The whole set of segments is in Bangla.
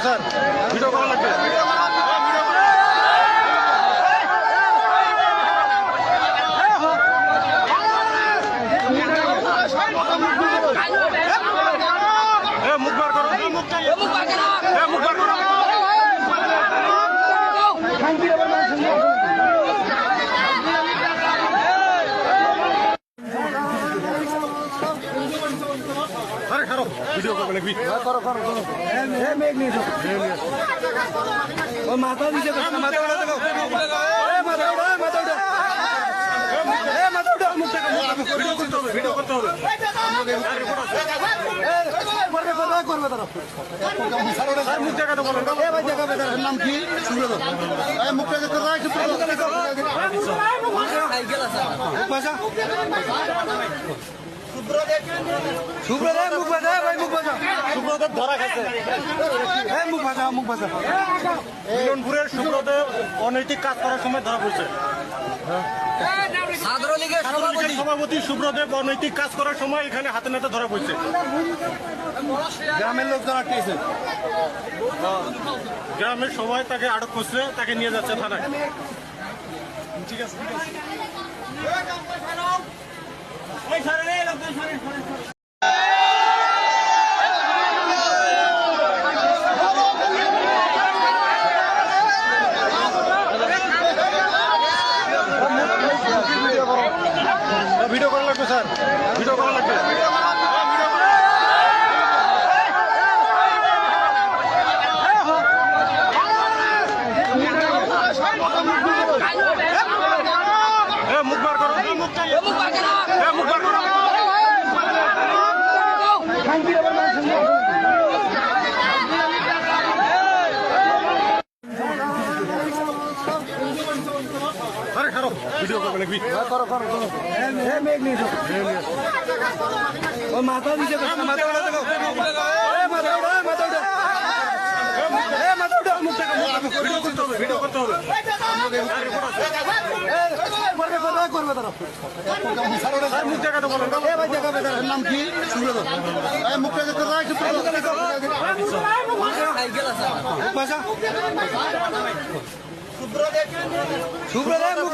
স্যার ভিডিও করা লাগবে আরে খারাপ ভিডিও করবে লাগবি মাথা দিছে মাথা উঠা দেখো মাথা উঠা। মাথা উঠা এ মাথা উঠা। মুখ থেকে ভিডিও করতে হবে ভিডিও করতে হবে। করবে করবে করবে তারা আর মুখ দেখাতে বলেন এ ভাই দেখা বেদার নাম কি? সুব্রত। এই মুখটা দেখতে দাও একটু পয়সা সুব্রত এ মুখ বাজা ভাই মুখ বাজা। সুব্রতের ধরা গেছে এ মুখ বাজা মুখ বাজা। মিলনপুরের সুব্রতের অনৈতিক কাজ করার সময় ধরা পড়ছে। সভাপতি। সুব্রদেব অনৈতিক কাজ করার সময় এখানে হাতে নাতে ধরা পড়ছে। গ্রামের লোকজন আটকেছে। গ্রামের সবাই তাকে আটক করছে তাকে নিয়ে যাচ্ছে থানায়। ঠিক আছে ঠিক আছে ভিডিও করা লাগবে স্যার ভিডিও করা লাগবে এ, মুখ বার করো এ, মুখ এ, মুখ বার করো আরে খারাপ ভিডিও করবে লাগবি করো করো করো এ মেঘ নিয়ে ও মাথা দিছে মাথা মাথা মুখ ভিডিও করতে হবে ভিডিও করতে হবে করবে তারা মুখ বলেন ভাই নাম কি মুখ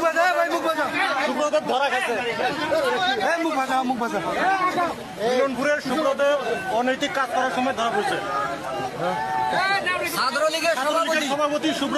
বাজা ভাই মুখ বাজা সুব্রতের ধরা গেছে এ মুখ বাজা মুখ বাজা মিলনপুরের সুব্রতের অনৈতিক কাজ করার সময় ধরা পড়ছে। ছাত্রলীগের সভাপতি সুব্রত